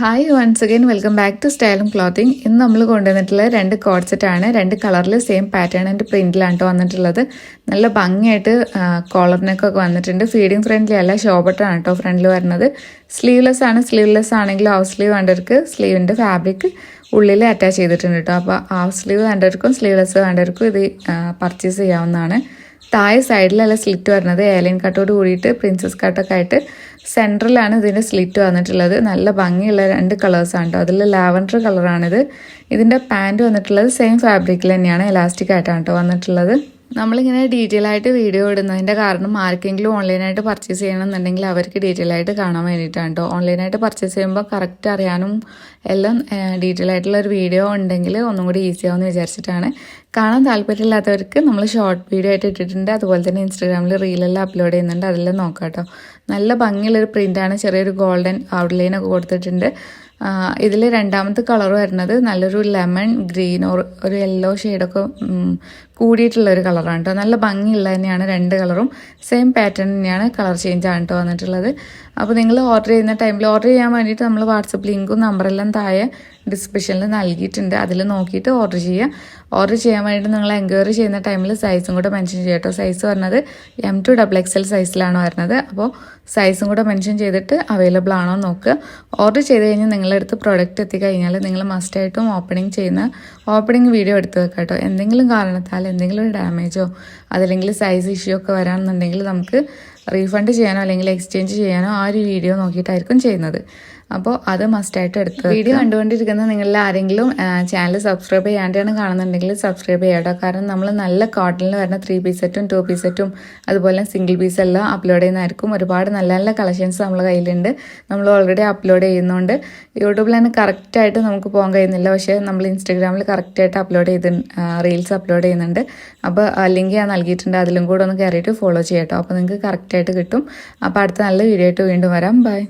Hi once again welcome back to സ്റ്റൈലും clothing ഇന്ന് നമ്മൾ കൊണ്ടുവന്നിട്ടുള്ള രണ്ട് കോഡ് സെറ്റാണ് രണ്ട് കളറിൽ സെയിം പാറ്റേൺ ആൻഡ് പ്രിന്റിലാണ് വന്നിട്ടുള്ളത്. നല്ല ഭംഗിയായിട്ട് കോളറിനൊക്കെ വന്നിട്ടുണ്ട്. ഫീഡിങ് ഫ്രണ്ട്ലി അല്ല ഷോബട്ടാണ് കേട്ടോ ഫ്രണ്ടിൽ വരുന്നത് സ്ലീവ്ലെസ് ആണ്. സ്ലീവ്ലെസ് ആണെങ്കിൽ ഹാഫ് സ്ലീവ് വേണ്ടവർക്ക് സ്ലീവിന്റെ ഫാബ്രിക് ഉള്ളിൽ അറ്റാച്ച് ചെയ്തിട്ടുണ്ട് കേട്ടോ അപ്പോൾ ഹാഫ് സ്ലീവ് വേണ്ടവർക്കും സ്ലീവ്ലെസ് വേണ്ടവർക്കും ഇത് പർച്ചേസ് ചെയ്യാവുന്നതാണ്. താഴെ സൈഡിലല്ല സ്ലിറ്റ് വരുന്നത് ഏലൈൻ കട്ടോട് കൂടിയിട്ട് പ്രിൻസസ് കട്ടൊക്കെ ആയിട്ട് സെൻട്രലാണ് ഇതിന്റെ സ്ലിറ്റ് വന്നിട്ടുള്ളത്. നല്ല ഭംഗിയുള്ള രണ്ട് കളേഴ്സാണ് കേട്ടോ അതിൽ ലാവൻഡർ കളറാണിത് ഇതിന്റെ പാന്റ് വന്നിട്ടുള്ളത് സെയിം ഫാബ്രിക്കിൽ തന്നെയാണ് എലാസ്റ്റിക് ആയിട്ടാണ് കേട്ടോ വന്നിട്ടുള്ളത്. നമ്മളിങ്ങനെ ഡീറ്റെയിൽ ആയിട്ട് വീഡിയോ ഇടുന്നതിന്റെ കാരണം ആർക്കെങ്കിലും ഓൺലൈനായിട്ട് പർച്ചേസ് ചെയ്യണമെന്നുണ്ടെങ്കിൽ അവർക്ക് ഡീറ്റെയിൽ ആയിട്ട് കാണാൻ വേണ്ടിയിട്ടാണ് കേട്ടോ ഓൺലൈനായിട്ട് പർച്ചേസ് ചെയ്യുമ്പോൾ കറക്റ്റ് അറിയാനും എല്ലാം ഡീറ്റെയിൽ ആയിട്ടുള്ള ഒരു വീഡിയോ ഉണ്ടെങ്കിൽ ഒന്നും കൂടി ഈസി ആവുമെന്ന് വിചാരിച്ചിട്ടാണ്. കാണാൻ താല്പര്യമില്ലാത്തവർക്ക് നമ്മൾ ഷോർട്ട് വീഡിയോ ആയിട്ട് ഇട്ടിട്ടുണ്ട്. അതുപോലെ തന്നെ ഇൻസ്റ്റാഗ്രാമിൽ റീലെല്ലാം അപ്ലോഡ് ചെയ്യുന്നുണ്ട്. അതെല്ലാം നോക്കാം കേട്ടോ നല്ല ഭംഗിയുള്ളൊരു പ്രിന്റാണ് ചെറിയൊരു ഗോൾഡൻ ഔട്ട്ലൈനൊക്കെ കൊടുത്തിട്ടുണ്ട്. ഇതിൽ രണ്ടാമത്തെ കളർ വരുന്നത് നല്ലൊരു ലെമൺ ഗ്രീൻ ഓർ ഒരു യെല്ലോ ഷെയ്ഡൊക്കെ കൂടിയിട്ടുള്ള ഒരു കളറാണ് കേട്ടോ നല്ല ഭംഗിയുള്ള തന്നെയാണ് രണ്ട് കളറും. സെയിം പാറ്റേൺ തന്നെയാണ് കളർ ചേഞ്ച് ആണ് കേട്ടോ വന്നിട്ടുള്ളത്. അപ്പോൾ നിങ്ങൾ ഓർഡർ ചെയ്യുന്ന ടൈമിൽ ഓർഡർ ചെയ്യാൻ വേണ്ടിയിട്ട് നമ്മൾ വാട്സപ്പ് ലിങ്കും നമ്പറെല്ലാം താഴെ ഡിസ്ക്രിപ്ഷനിൽ നൽകിയിട്ടുണ്ട്. അതിൽ നോക്കിയിട്ട് ഓർഡർ ചെയ്യുക. ഓർഡർ ചെയ്യാൻ വേണ്ടിയിട്ട് നിങ്ങൾ എൻക്വയറി ചെയ്യുന്ന ടൈമിൽ സൈസും കൂടെ മെൻഷൻ ചെയ്യുക കേട്ടോ സൈസ് പറഞ്ഞത് M to double X L സൈസിലാണ് വരുന്നത്. അപ്പോൾ സൈസും കൂടെ മെൻഷൻ ചെയ്തിട്ട് അവൈലബിൾ ആണോ നോക്കുക. ഓർഡർ ചെയ്ത് കഴിഞ്ഞാൽ നിങ്ങളുടെ അടുത്ത് പ്രൊഡക്റ്റ് എത്തിക്കഴിഞ്ഞാൽ നിങ്ങൾ മസ്റ്റായിട്ടും ഓപ്പണിംഗ് ചെയ്യുന്ന ഓപ്പണിംഗ് വീഡിയോ എടുത്ത് വെക്കുക കേട്ടോ എന്തെങ്കിലും കാരണത്താൽ എന്തെങ്കിലും ഒരു ഡാമേജോ അതല്ലെങ്കിൽ സൈസ് ഇഷ്യൂ ഒക്കെ വരാമെന്നുണ്ടെങ്കിൽ നമുക്ക് റീഫണ്ട് ചെയ്യാനോ അല്ലെങ്കിൽ എക്സ്ചേഞ്ച് ചെയ്യാനോ ആ ഒരു വീഡിയോ നോക്കിയിട്ടായിരിക്കും ചെയ്യുന്നത്. അപ്പോൾ അത് മസ്റ്റായിട്ട് എടുത്ത് വീഡിയോ കണ്ടുകൊണ്ടിരിക്കുന്ന നിങ്ങളിൽ ആരെങ്കിലും ചാനൽ സബ്സ്ക്രൈബ് ചെയ്യാണ്ടാണ് കാണുന്നുണ്ടെങ്കിൽ സബ്സ്ക്രൈബ് ചെയ്യാട്ടോ. കാരണം നമ്മൾ നല്ല കോട്ടണിൽ വരുന്ന ത്രീ പീസ് സെറ്റും ടു പീസ് സെറ്റും അതുപോലെ സിംഗിൾ പീസ് എല്ലാം അപ്ലോഡ് ചെയ്യുന്നതായിരിക്കും. ഒരുപാട് നല്ല നല്ല കളക്ഷൻസ് നമ്മൾ കയ്യിലുണ്ട്. നമ്മൾ ഓൾറെഡി അപ്ലോഡ് ചെയ്യുന്നുണ്ട്. യൂട്യൂബിൽ തന്നെ കറക്റ്റായിട്ട് നമുക്ക് പോകാൻ കഴിയുന്നില്ല. പക്ഷേ നമ്മൾ ഇൻസ്റ്റാഗ്രാമിൽ കറക്റ്റായിട്ട് അപ്ലോഡ് ചെയ്ത് റീൽസ് അപ്ലോഡ് ചെയ്യുന്നുണ്ട്. അപ്പോൾ ലിങ്ക് ഞാൻ നൽകിയിട്ടുണ്ട്. അതിലും കൂടെ ഒന്ന് കയറിയിട്ട് ഫോളോ ചെയ്യാട്ടോ. അപ്പോൾ നിങ്ങൾക്ക് കറക്റ്റായിട്ട് കിട്ടും. അപ്പോൾ അടുത്ത നല്ല വീഡിയോ ആയിട്ട് വീണ്ടും വരാം. ബൈ